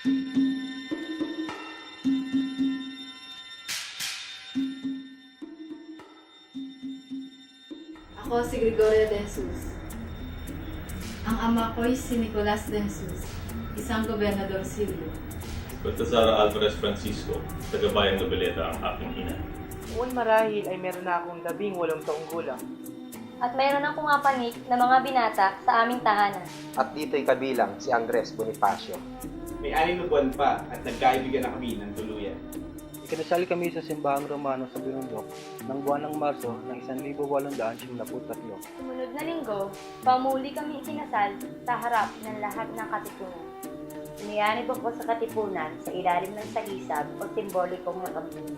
Ako si Gregorio de Jesus. Ang ama ko'y si Nicolas de Jesus, isang gobernador Silio. Baltazar Alvarez Francisco, taga-bayang Nobeleta ang aking ina. Noon marahil ay meron na akong labing walong taong gulang. At mayroon ng pumapanik na mga binata sa aming tahanan. At dito'y kabilang si Andres Bonifacio. May anim na buwan pa at nagkaibigan na kami ng tuluyan. Ikinasal kami sa simbahang Romano sa Binundok ng buwan ng Marso ng 1873. Sumunod na linggo, pamuli kami ikinasal sa harap ng lahat ng katipunan. Iniyanib ako sa katipunan sa ilalim ng sagisag o simbolikong nakabili.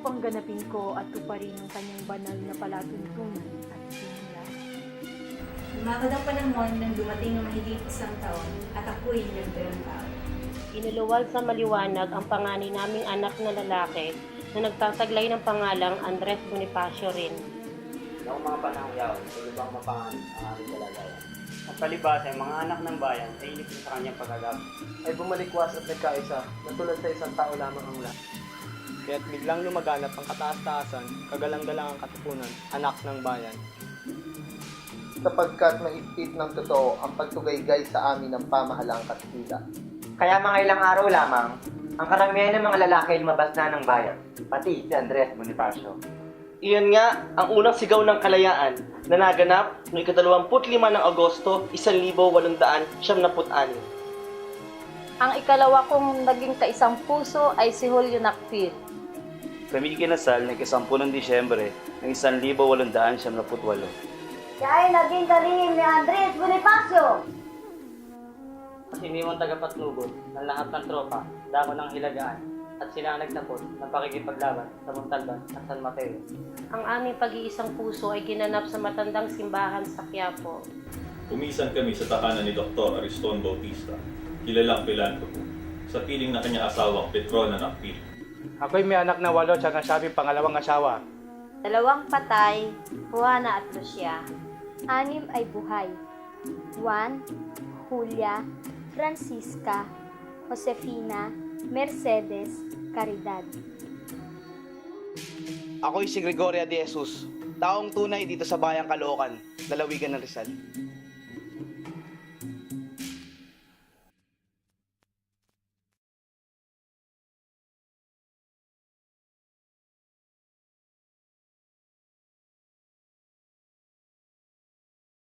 upang ganapin ko at tuparin ang kanyang banal na palatuntunan at sinula. Lumakad ang panahon nang dumating ang mahigit isang taon at ako'y nagdaang tao. Inuluwal sa maliwanag ang panganay naming anak na lalaki na nagtataglay ng pangalang Andres Bonifacio rin. Noong mga panahong yaon, ulubang mapangan ang aming kalagayan. Ang palibasa ay mga anak ng bayan ay inipin sa kanyang pagagap. Ay bumalikwas at nagkaisa na tulad sa isang tao lamang ang lahat. Kaya't biglang lumaganap ang kataas-taasan, kagalang-galang ang katipunan, anak ng bayan. Sapagkat maigpit ng totoo ang pagtugaygay sa amin ng pamahalang katipila. Kaya mga ilang araw lamang, ang karamihan ng mga lalaki ay lumabas na ng bayan, pati si Andres Bonifacio. Iyan nga ang unang sigaw ng kalayaan na naganap noong ika-25 ng Agosto, 1876. Ang ikalawa kong naging kaisang puso ay si Julio Nakpil. Kami ikinasal ng kasampu ng Disyembre ng 1878. Siya ay naging kalihim ni Andres Bonifacio. At iniwang tagapatnubod ng lahat ng tropa, dako ng hilagaan, at sila ang nagtapos ng pakikipaglaban sa Montalban at San Mateo. Ang aming pag-iisang puso ay ginanap sa matandang simbahan sa Quiapo. Pumisan kami sa tahanan ni Dr. Ariston Bautista, kilalang pilantropo, sa piling na kanyang asawang Petrona Nakpil. Ako'y may anak na walo at nasabing pangalawang asawa. Dalawang patay, Juana at Lucia. Anim ay buhay. Juan, Julia, Francisca, Josefina, Mercedes, Caridad. Ako'y si Gregoria de Jesus, taong tunay dito sa bayang Caloocan, lalawigan ng Rizal.